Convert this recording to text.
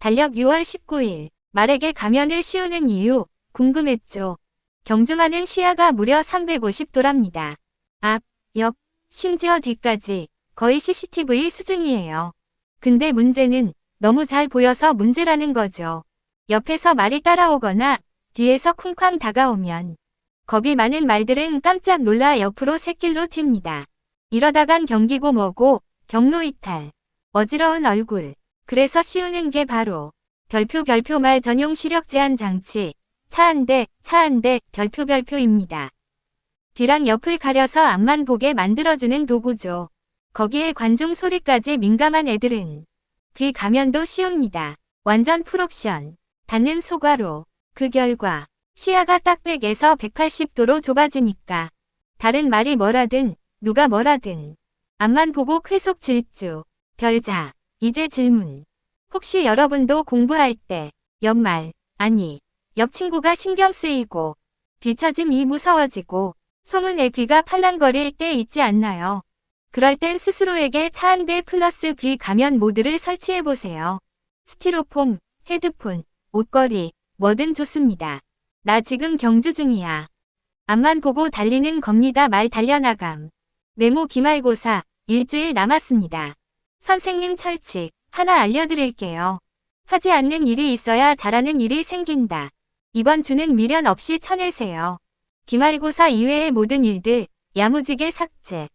달력 6월 19일 말에게 가면을 씌우는 이유 궁금했죠. 경주마는 시야가 무려 350도랍니다. 앞, 옆, 심지어 뒤까지 거의 CCTV 수준이에요. 근데 문제는 너무 잘 보여서 문제라는 거죠. 옆에서 말이 따라오거나 뒤에서 쿵쾅 다가오면 겁이 많은 말들은 깜짝 놀라 옆으로 새길로 튑니다. 이러다간 경기고 뭐고 경로 이탈. 어지러운 얼굴. 그래서 씌우는 게 바로 별표 별표 말 전용 시력 제한 장치. 차 한 대, 차 한 대, 별표 별표입니다. 뒤랑 옆을 가려서 앞만 보게 만들어주는 도구죠. 거기에 관중 소리까지 민감한 애들은 귀 가면도 씌웁니다. 완전 풀옵션. 닿는 소가로. 그 결과 시야가 딱 100에서 180도로 좁아지니까 다른 말이 뭐라든 누가 뭐라든 앞만 보고 쾌속 질주. 별자. 이제 질문. 혹시 여러분도 공부할 때 옆말 아니 옆 친구가 신경 쓰이고 뒤처짐이 무서워지고 소문에 귀가 팔랑거릴 때 있지 않나요? 그럴 땐 스스로에게 차 한 대 플러스 귀 가면 모드를 설치해 보세요. 스티로폼, 헤드폰, 옷걸이, 뭐든 좋습니다. 나 지금 경주 중이야. 앞만 보고 달리는 겁니다. 말 달려나감. 메모 기말고사 일주일 남았습니다. 선생님 철칙 하나 알려드릴게요. 하지 않는 일이 있어야 잘하는 일이 생긴다. 이번 주는 미련 없이 쳐내세요. 기말고사 이외의 모든 일들 야무지게 삭제.